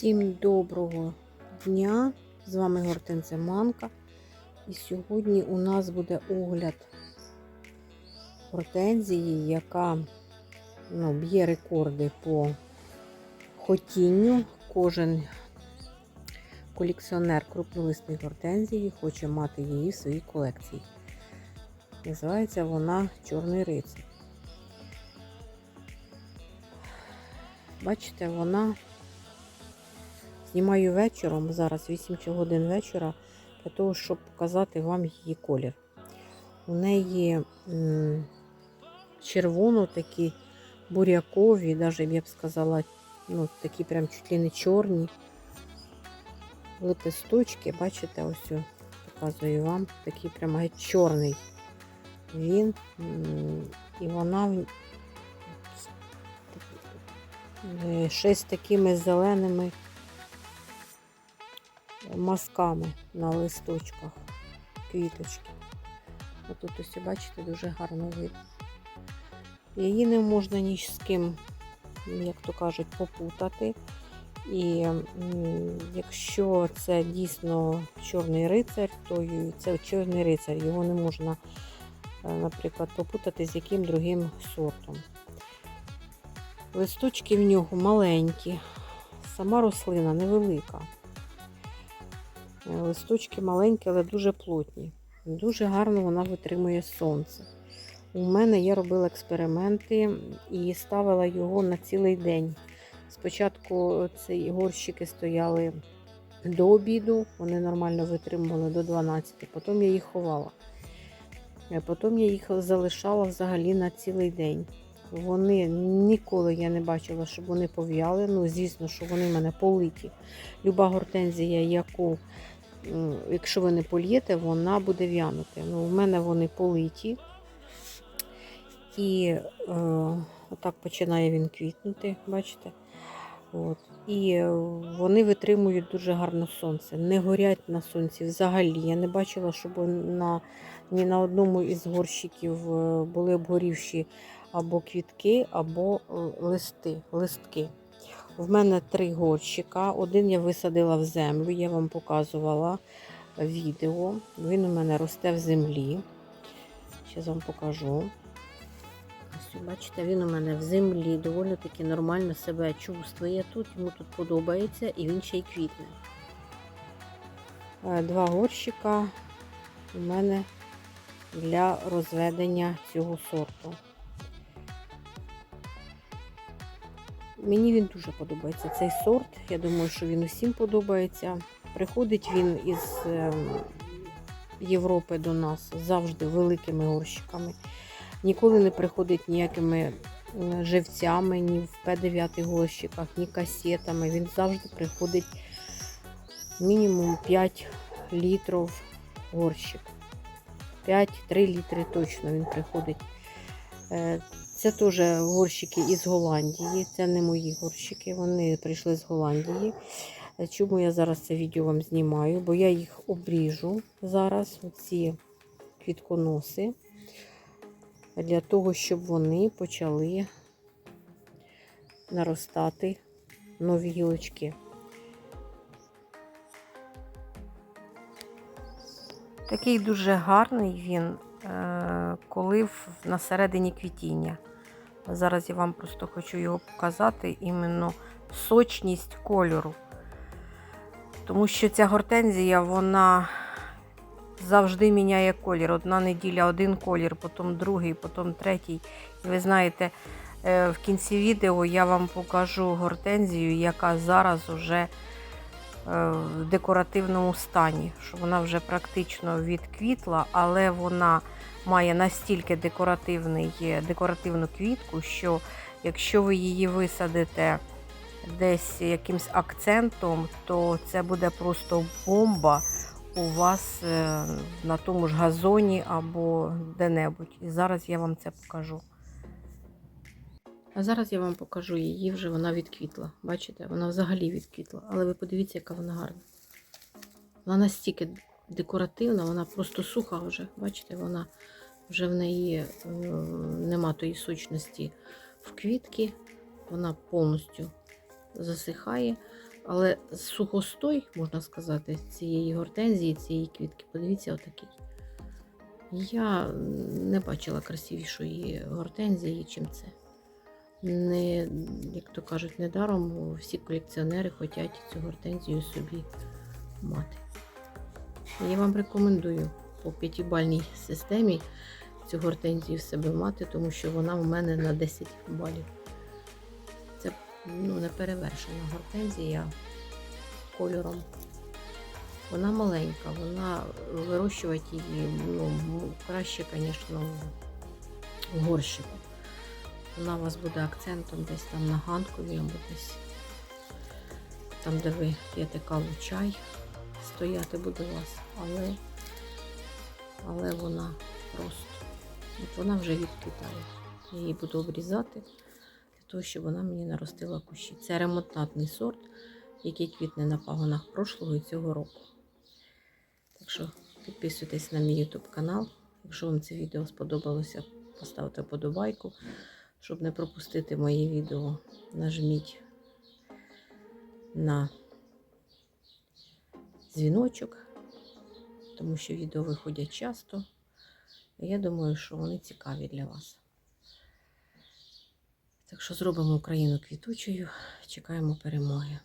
Всім доброго дня! З вами Гортензія Манка. І сьогодні у нас буде огляд гортензії, яка ну, б'є рекорди по хотінню. Кожен колекціонер крупнолисної гортензії хоче мати її в своїй колекції. Називається вона Чорний рицар. Бачите, вона знімаю вечором, зараз 8 годин вечора, для того, щоб показати вам її колір. У неї червоно такі бурякові, навіть я б сказала, ну, такі прям чуть ли не чорні лепесточки. Бачите, ось показую вам, такий прям чорний він. І вона ще з такими зеленими мазками на листочках квіточки. Отут ось бачите, дуже гарно видно. Її не можна ні з ким, як то кажуть, попутати. І якщо це дійсно чорний рицар, то це чорний рицар, його не можна, е, наприклад, попутати з яким другим сортом. Листочки в нього маленькі, сама рослина невелика. Е, Листочки маленькі, але дуже плотні. Дуже гарно вона витримує сонце. У мене я робила експерименти і ставила його на цілий день. Спочатку ці горщики стояли до обіду, вони нормально витримували до 12, потім я їх ховала. Е, Потім я їх залишала взагалі на цілий день. Вони ніколи я не бачила, щоб вони пов'яли. Ну, звісно, що вони в мене политі. Люба гортензія, яку, якщо ви не польєте, вона буде в'янути. Ну, у мене вони политі. І е, отак починає він квітнути, бачите? От. І е, вони витримують дуже гарно сонце. Не горять на сонці взагалі. Я не бачила, щоб на, ні на одному із горщиків е, були обгорівші або квітки, або е, листи, листки. В мене три горщика. Один я висадила в землю, я вам показувала відео. Він у мене росте в землі. Зараз вам покажу. Ось, бачите, він у мене в землі доволі таки нормально себе чувствує тут, йому тут подобається і він ще й квітне. Е, Два горщика у мене для розведення цього сорту. Мені він дуже подобається цей сорт. Я думаю, що він усім подобається. Приходить він із ем, Європи до нас завжди великими горщиками. Ніколи не приходить ніякими живцями, ні в П9 горщиках, ні касетами. Він завжди приходить мінімум 5 літрів горщик. 5-3 літри точно він приходить. Це теж горщики із Голландії. Це не мої горщики, вони прийшли з Голландії. Е, Чому я зараз це відео вам знімаю? Бо я їх обріжу зараз, оці квітконоси, для того, щоб вони почали наростати нові гілочки. Такий дуже гарний він, е, коли на середині квітіння. Зараз я вам просто хочу його показати, іменно сочність кольору. Тому що ця гортензія, вона завжди міняє колір. Одна неділя один колір, потім другий, потім третій. І ви знаєте, е, в кінці відео я вам покажу гортензію, яка зараз уже в декоративному стані, що вона вже практично відквітла, але вона має настільки декоративний, декоративну квітку, що якщо ви її висадите десь якимсь акцентом, то це буде просто бомба у вас е, на тому ж газоні або де-небудь. І зараз я вам це покажу. А зараз я вам покажу її, вже вона відквітла. Бачите, вона взагалі відквітла. Але ви подивіться, яка вона гарна. Вона настільки декоративна, вона просто суха вже. Бачите, вона вже в неї е, нема тої сочності в квітки. Вона повністю засихає. Але сухостой, можна сказати, цієї гортензії, цієї квітки, подивіться, отакий. Я не бачила красивішої гортензії, чим це. Не, як то кажуть, недаром всі колекціонери хочуть цю гортензію собі мати. Я вам рекомендую по п'ятибальній системі цю гортензію в себе мати, тому що вона у мене на 10 балів. Це ну, неперевершена гортензія кольором. Вона маленька, вона вирощувати її ну, краще, звісно, в горщику. Вона у вас буде акцентом десь там на ганкові або десь там, де ви п'єте каву чай, стояти буде у вас, але, але вона просто. От вона вже відквітає. Я її буду обрізати для того, щоб вона мені наростила кущі. Це ремонтантний сорт, який квітне на пагонах прошлого і цього року. Так що підписуйтесь на мій YouTube канал. Якщо вам це відео сподобалося, поставте подобайку. Щоб не пропустити мої відео, нажміть на дзвіночок, тому що відео виходять часто. Я думаю, що вони цікаві для вас. Так що зробимо Україну квітучою, чекаємо перемоги.